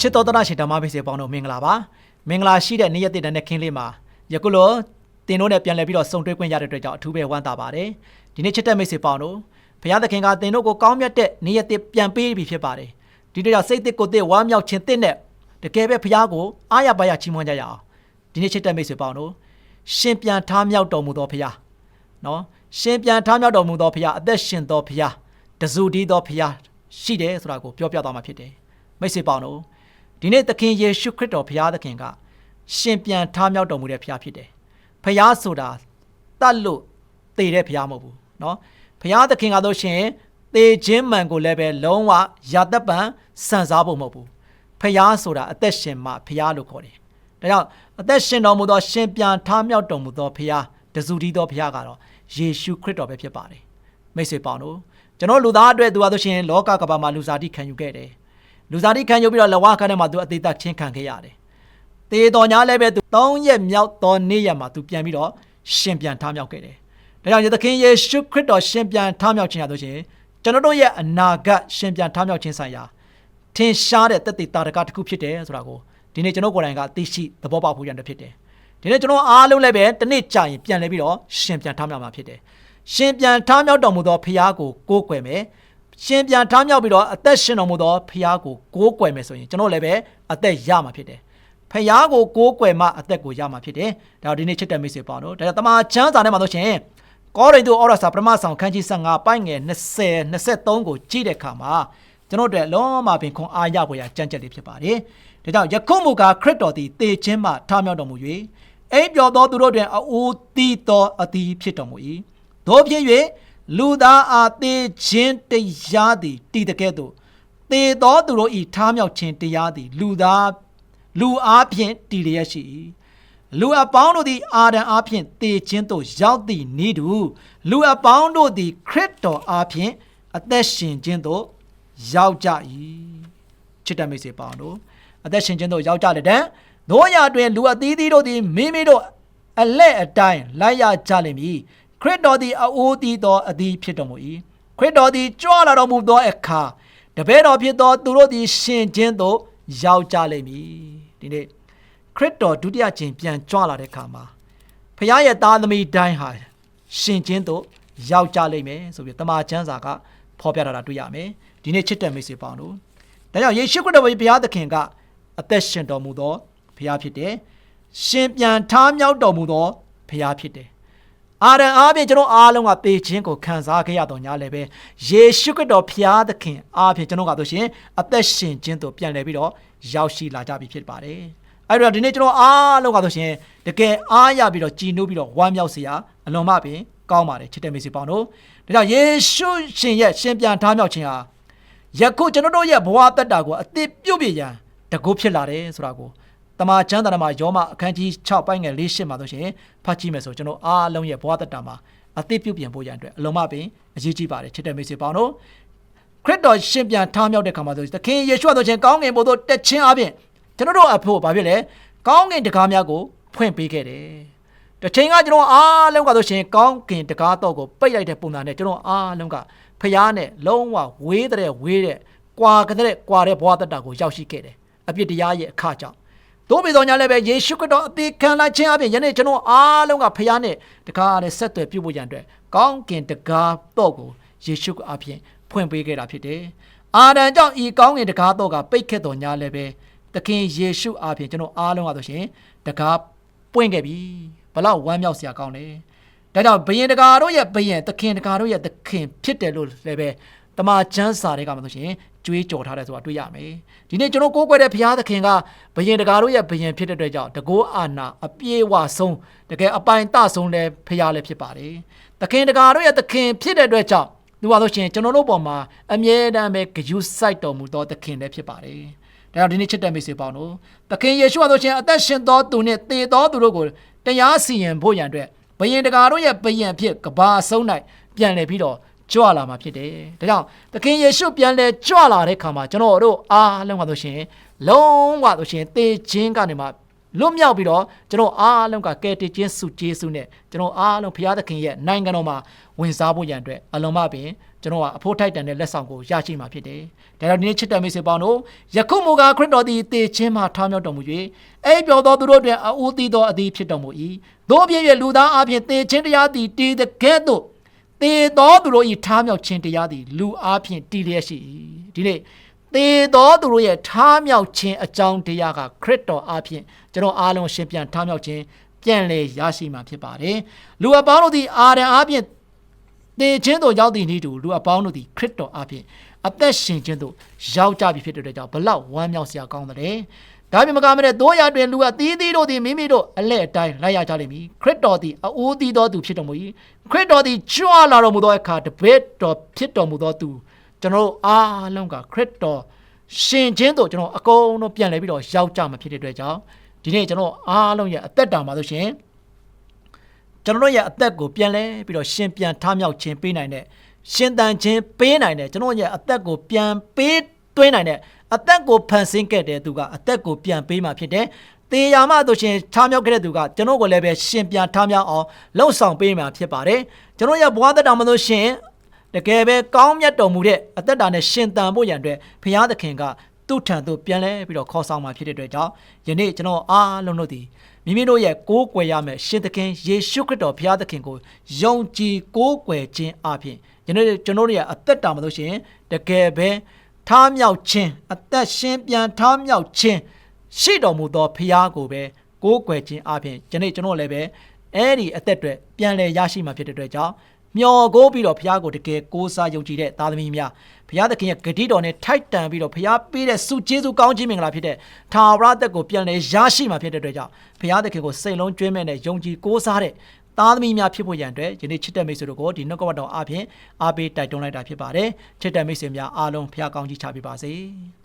ချစ်တော်တရရှိဓမ္မမိတ်ဆွေပေါင်းတို့မင်္ဂလာပါမင်္ဂလာရှိတဲ့နေ့ရက်တည်တဲ့ခင်းလေးမှာယခုလိုတင်တို့နဲ့ပြန်လည်ပြီးတော့ဆုံတွေ့ခွင့်ရတဲ့အတွက်ကြောင့်အထူးပဲဝမ်းသာပါတယ်ဒီနေ့ချစ်တဲ့မိတ်ဆွေပေါင်းတို့ဘုရားသခင်ကတင်တို့ကိုကောင်းမြတ်တဲ့နေ့ရက်တည်ပြန်ပေးပြီဖြစ်ပါတယ်ဒီတို့ကြောင့်စိတ်တစ်ကိုယ်တစ်ဝမ်းမြောက်ခြင်းတစ်နဲ့တကယ်ပဲဘုရားကိုအားရပါရချီးမွမ်းကြရအောင်ဒီနေ့ချစ်တဲ့မိတ်ဆွေပေါင်းတို့ရှင်ပြန်ထားမြောက်တော်မူသောဘုရားနော်ရှင်ပြန်ထားမြောက်တော်မူသောဘုရားအသက်ရှင်သောဘုရားတဇူတည်သောဘုရားရှိတယ်ဆိုတာကိုပြောပြသွားမှာဖြစ်တယ်မိတ်ဆွေပေါင်းတို့ ဒီနေ့သခင်ယေရှုခရစ်တော်ဘုရားသခင်ကရှင်ပြန်ထားမြောက်တော်မူတဲ့ဘုရားဖြစ်တယ်။ဘုရားဆိုတာတတ်လို့တည်တဲ့ဘုရားမဟုတ်ဘူးเนาะဘုရားသခင်ကတော့ရှင်တည်ခြင်းမှန်ကိုလည်းပဲလုံးဝယာတပံစံစားဖို့မဟုတ်ဘူး။ဘုရားဆိုတာအသက်ရှင်မှဘုရားလို့ခေါ်တယ်။ဒါကြောင့်အသက်ရှင်တော်မူသောရှင်ပြန်ထားမြောက်တော်မူသောဘုရားတဇူတည်သောဘုရားကတော့ယေရှုခရစ်တော်ပဲဖြစ်ပါတယ်။မိတ်ဆွေပေါင်းတို့ကျွန်တော်လူသားအတွက်သူဟာဆိုရှင်လောကကမ္ဘာမှာလူစားတိခံယူခဲ့တယ်။ လူစားတိခံယူပြီးတော့လဝခန်းထဲမှာသူအသေးသက်ချင်းခံခဲ့ရတယ်။တေတော်ညာလည်းပဲသူ၃ရက်မြောက်သောနေ့ရက်မှာသူပြန်ပြီးတော့ရှင်ပြန်ထမြောက်ခဲ့တယ်။ဒါကြောင့်ယေသခင်ယေရှုခရစ်တော်ရှင်ပြန်ထမြောက်ခြင်းရဆိုရှင်ကျွန်တော်တို့ရဲ့အနာဂတ်ရှင်ပြန်ထမြောက်ခြင်းဆိုင်ရာထင်ရှားတဲ့တက်တည်တာတကတစ်ခုဖြစ်တယ်ဆိုတာကိုဒီနေ့ကျွန်တော်ကိုယ်တိုင်ကသိရှိသဘောပေါက်ဖို့ရတဲ့ဖြစ်တယ်။ဒီနေ့ကျွန်တော်အားလုံးလည်းပဲတစ်နေ့ကြာရင်ပြန်လဲပြီးတော့ရှင်ပြန်ထမြောက်မှာဖြစ်တယ်။ရှင်ပြန်ထမြောက်တော်မူသောဖခင်ကိုကိုးကွယ်မယ်။ ရှင်ပြန်ထားမြောက်ပြီးတော့အသက်ရှင်တော်မူသောဖခင်ကိုကိုးကွယ်မယ်ဆိုရင်ကျွန်တော်လည်းပဲအသက်ရမှာဖြစ်တယ်။ဖခင်ကိုကိုးကွယ်မှအသက်ကိုရမှာဖြစ်တယ်။ဒါတော့ဒီနေ့ချစ်တဲ့မိတ်ဆွေပေါင်းတို့ဒါကြောင့်တမန်ကျမ်းစာထဲမှာဆိုရှင်ကောရိန္သုဩရစာပထမဆောင်ခန်းကြီး15ပိုင်းငယ်20 23ကိုကြည့်တဲ့အခါမှာကျွန်တော်တို့လုံးဝပင်ခွန်အားရဖွယ်ရာကြံ့ကြက်လေးဖြစ်ပါတယ်။ဒါကြောင့်ယခုမူကားခရစ်တော်သည်တေခြင်းမှထားမြောက်တော်မူ၍အိပ်ပျော်သောသူတို့တွင်အိုးတီးသောအသည်ဖြစ်တော်မူ၏။တို့ဖြစ်၍ လူသားအားသေခြင်းတရားသည်တည်တဲ့ကဲ့သို့သေသောသူတို့ဤထားမြောက်ခြင်းတရားသည် လူသားလူအားဖြင့်တည်လျက်ရှိ၏လူအပေါင်းတို့သည် အာဒံအားဖြင့်သေခြင်းသို့ရောက်သည့်ဤသူလူအပေါင်းတို့သည် ခရစ်တော်အားဖြင့်အသက်ရှင်ခြင်းသို့ရောက်ကြ၏ချစ်တဲ့မိတ်ဆွေပေါင်းတို့အသက်ရှင်ခြင်းသို့ရောက်ကြတဲ့တည်းတို့ရတွင် လူအသီးသီးတို့သည်မိမိတို့အလက်အတိုင်းလိုက်ရကြလိမ့်မည် ခရစ်တော်သည်အိုးတီးသောအသည်ဖြစ်တော်မူ၏ခရစ်တော်သည်ကြွလာတော်မူသောအခါတပည့်တော်ဖြစ်သောသူတို့သည်ရှင်ခြင်းသို့ရောက်ကြလိမ့်မည်ဒီနေ့ခရစ်တော်ဒုတိယကျင်ပြန်ကြွလာတဲ့အခါမှာဖခင်ရဲ့သားသမီးတိုင်းဟာရှင်ခြင်းသို့ရောက်ကြလိမ့်မယ်ဆိုပြီးတမန်ကျမ်းစာကဖော်ပြထားတာတွေ့ရမယ်ဒီနေ့ချစ်တဲ့မိတ်ဆွေပေါင်းတို့ဒါကြောင့်ယေရှုခရစ်တော်ဘုရားသခင်ကအသက်ရှင်တော်မူသောဘုရားဖြစ်တယ်ရှင်ပြန်ထားမြောက်တော်မူသောဘုရားဖြစ်တယ် အာရန်အားဖြင့်ကျွန်တော်အားလုံးကပေခြင်းကိုခံစားခဲ့ရတော့ညာလည်းပဲယေရှုခရစ်တော်ဖျားသခင်အားဖြင့်ကျွန်တော်ကဆိုရှင်အသက်ရှင်ခြင်းတို့ပြန်လဲပြီးတော့ရောက်ရှိလာကြပြီဖြစ်ပါတယ်။အဲ့တော့ဒီနေ့ကျွန်တော်အားလုံးကဆိုရှင်တကယ်အားရပြီးတော့ကြည်နူးပြီးတော့ဝမ်းမြောက်စရာအလွန်မှပင်ကောင်းပါတယ်ချစ်တဲ့မိတ်ဆွေပေါင်းတို့ဒါကြောင့်ယေရှုရှင်ရဲ့ရှင်ပြန်ထားမြောက်ခြင်းဟာယခုကျွန်တော်တို့ရဲ့ဘဝတက်တာကိုအသစ်ပြုတ်ပြရန်တကုဖြစ်လာတယ်ဆိုတာကို တမန်ကျမ်းစာထဲမှာယောမအခန်းကြီး6ပိုင်းငယ်၄၈မှာဆိုရှင်ဖတ်ကြည့်မယ်ဆိုကျွန်တော်အားလုံးရဲ့ဘဝတတမှာအသိပြုပြင်ဖို့ရန်အတွက်အလုံးမပင်အရေးကြီးပါတယ်ချစ်တဲ့မိတ်ဆွေပေါင်းတို့ခရစ်တော်ရှင်ပြန်ထားမြောက်တဲ့ခါမှာဆိုသခင်ယေရှုဆိုရှင်ကောင်းကင်ဘုံသို့တက်ခြင်းအပြင်ကျွန်တော်တို့အဖို့ဘာဖြစ်လဲကောင်းကင်တကားများကိုဖွင့်ပေးခဲ့တယ်တစ်ချိန်ကကျွန်တော်အားလုံးကဆိုရှင်ကောင်းကင်တကားတော့ကိုပိတ်လိုက်တဲ့ပုံစံနဲ့ကျွန်တော်အားလုံးကဖျားနဲ့လုံးဝဝေးတဲ့ဝေးတဲ့ကွာကတဲ့ကွာတဲ့ဘဝတတကိုရောက်ရှိခဲ့တယ်အပြစ်တရားရဲ့အခါကြောင့် တို့ပေတော်ညာလည်းပဲယေရှုခရစ်တော်အသေးခံလိုက်ခြင်းအပြင်ယနေ့ကျွန်တော်အားလုံးကဖခင်နဲ့တကားနဲ့ဆက်သွယ်ပြုဖို့ရန်အတွက်ကောင်းကင်တကားတော့ကိုယေရှုအပြင်ဖွင့်ပေးခဲ့တာဖြစ်တယ်။အာဒံကြောင့်ဤကောင်းကင်တကားတော့ကပိတ်ခဲ့တော်ညာလည်းပဲသခင်ယေရှုအပြင်ကျွန်တော်အားလုံးကဆိုရှင်တကားပွင့်ခဲ့ပြီ။ဘလောက်ဝမ်းမြောက်စရာကောင်းလဲ။ဒါကြောင့်ဘယင်တကာတို့ရဲ့ဘယင်သခင်တကာတို့ရဲ့သခင်ဖြစ်တယ်လို့လည်းပဲတမန်ကျမ်းစာတွေကမှဆိုရှင် ကြွေးကြော်ထားတယ်ဆိုတာတွေ့ရမယ်ဒီနေ့ကျွန်တော်ကိုးကွယ်တဲ့ဘုရားသခင်ကဘယင်တကာတို့ရဲ့ဘယင်ဖြစ်တဲ့အတွက်ကြောင့်တကောအာနာအပြေဝဆုံးတကယ်အပိုင်တဆုံးတဲ့ဘုရားလည်းဖြစ်ပါတယ်သခင်တကာတို့ရဲ့သခင်ဖြစ်တဲ့အတွက်ကြောင့်သူပါလို့ရှိရင်ကျွန်တော်တို့ပေါ်မှာအမြဲတမ်းပဲဂရုစိုက်တော်မူသောသခင်လည်းဖြစ်ပါတယ်ဒါကြောင့်ဒီနေ့ချစ်တဲ့မိတ်ဆွေပေါင်းတို့သခင်ယေရှုဟာဆိုရှင်အသက်ရှင်သောသူနှင့်သေသောသူတို့ကိုတရားစီရင်ဖို့ရန်အတွက်ဘယင်တကာတို့ရဲ့ဘယင်ဖြစ်ကဘာအဆုံး၌ပြန်လည်ပြီးတော့ ကြွလာမှာဖြစ်တယ်။ဒါကြောင့်သခင်ယေရှုပြန်လဲကြွလာတဲ့ခါမှာကျွန်တော်တို့အားလုံးကဆိုရှင်လုံးဝဆိုရှင်သေခြင်းကနေမှလွတ်မြောက်ပြီးတော့ကျွန်တော်အားလုံးကကယ်တင်ခြင်းစုကျေးဇူးနဲ့ကျွန်တော်အားလုံးဘုရားသခင်ရဲ့နိုင်ငံတော်မှာဝင်စားဖို့ရန်အတွက်အလုံးမပင်ကျွန်တော်ကအဖို့ထိုက်တန်တဲ့လက်ဆောင်ကိုရရှိမှာဖြစ်တယ်။ဒါကြောင့်ဒီနေ့ချစ်တဲ့မိတ်ဆွေပေါင်းတို့ယခုမူကားခရစ်တော်သည်တည်ခြင်းမှာထားမြောက်တော်မူ၍အဲ့ပြောသောသူတို့တွင်အဦးသီးသောအသည်ဖြစ်တော်မူ၏။သို့ဖြစ်၍လူသားအပြင်တည်ခြင်းတရားသည်တည်တဲ့ကဲ့သို့ တည်သောသူတို့၏ထားမြောက်ခြင်းတရားသည်လူအပြင်တည်လျက်ရှိ၏။ဒီနေ့သေသောသူတို့ရဲ့ထားမြောက်ခြင်းအကြောင်းတရားကခရစ်တော်အဖြစ်ကျွန်တော်အားလုံးရှင်းပြန်ထားမြောက်ခြင်းပြန်လည်ရရှိမှာဖြစ်ပါတယ်။လူအပေါင်းတို့သည်အာရန်အဖြစ်သေခြင်းတို့ရောက်သည့်နေ့တူလူအပေါင်းတို့သည်ခရစ်တော်အဖြစ်အသက်ရှင်ခြင်းတို့ရောက်ကြပြီဖြစ်တဲ့အတွက်ကြောင့်ဘလောက်ဝမ်းမြောက်စရာကောင်းတယ်။ ဒါပြင်မကမတဲ့တို့ရတွင်လူအသီးသီးတို့သည်မိမိတို့အလက်အတိုင်းလိုက်ရကြလိမ့်မည်ခရစ်တော်သည်အအိုးသီးသောသူဖြစ်တော်မူ၏ခရစ်တော်သည်ကြွလာတော်မူသောအခါတပည့်တော်ဖြစ်တော်မူသောသူကျွန်တော်တို့အားလုံးကခရစ်တော်ရှင်ချင်းတို့ကျွန်တော်အကုန်လုံးပြန်လဲပြီးတော့ရောက်ကြမှာဖြစ်တဲ့အတွက်ကြောင့်ဒီနေ့ကျွန်တော်အားလုံးရဲ့အသက်တာမှာဆိုရှင်ကျွန်တော်တို့ရဲ့အသက်ကိုပြန်လဲပြီးတော့ရှင်ပြန်ထားမြောက်ခြင်းပေးနိုင်တဲ့ရှင်တန်ခြင်းပေးနိုင်တဲ့ကျွန်တော်ရဲ့အသက်ကိုပြန်ပေးသွင်းနိုင်တဲ့ အသက်ကိုဖန်ဆင်းခဲ့တဲ့သူကအသက်ကိုပြန်ပေးမှဖြစ်တယ်တေယာမတို့ရှင်ထားမြောက်ခဲ့တဲ့သူကကျွန်တော်ကိုလည်းပဲရှင်ပြန်ထားမြောက်အောင်လှုပ်ဆောင်ပေးမှဖြစ်ပါတယ်ကျွန်တော်ရဲ့ဘဝသက်တာမှာဆိုရှင်တကယ်ပဲကောင်းမြတ်တော်မူတဲ့အသက်တာနဲ့ရှင်တန်ဖို့ရန်အတွက်ဘုရားသခင်ကသူ့ထံသို့ပြန်လဲပြီးတော့ခေါ်ဆောင်มาဖြစ်တဲ့အတွက်ကြောင့်ယနေ့ကျွန်တော်အားလုံးတို့ဒီမိမိတို့ရဲ့ကိုးကွယ်ရမယ့်ရှင်သခင်ယေရှုခရစ်တော်ဘုရားသခင်ကိုယုံကြည်ကိုးကွယ်ခြင်းအပြင်ယနေ့ကျွန်တော်တို့ရဲ့အသက်တာမှာလို့ရှိရင်တကယ်ပဲ ထားမြောက်ခြင်းအသက်ရှင်ပြန်ထားမြောက်ခြင်းရှိတော်မူသောဘုရားကိုပဲကိုးကွယ်ခြင်းအပြင်ယနေ့ကျွန်တော်လည်းပဲအဲ့ဒီအသက်တွေပြန်လည်ရရှိမှာဖြစ်တဲ့အတွက်ကြောင့်မျော်ကိုးပြီးတော့ဘုရားကိုတကယ်ကိုးစားယုံကြည်တဲ့သားသမီးများဘုရားသခင်ရဲ့ဂတိတော်နဲ့ထိုက်တန်ပြီးတော့ဘုရားပေးတဲ့ဆုကျေးဇူးကောင်းခြင်းမင်္ဂလာဖြစ်တဲ့ထာဝရသက်ကိုပြန်လည်ရရှိမှာဖြစ်တဲ့အတွက်ကြောင့်ဘုရားသခင်ကိုစိတ်လုံးကျွမ်းမဲ့နဲ့ယုံကြည်ကိုးစားတဲ့ သားသမီးများဖြစ်ဖို့ရန်အတွက်ယနေ့ချစ်တဲ့မိတ်ဆွေတို့ကိုဒီနှုတ်ကပတ်တော်အပြင်အားပေးတိုက်တွန်းလိုက်တာဖြစ်ပါတယ်ချစ်တဲ့မိတ်ဆွေများအားလုံးဘုရားကောင်းကြီးချပေးပါစေ။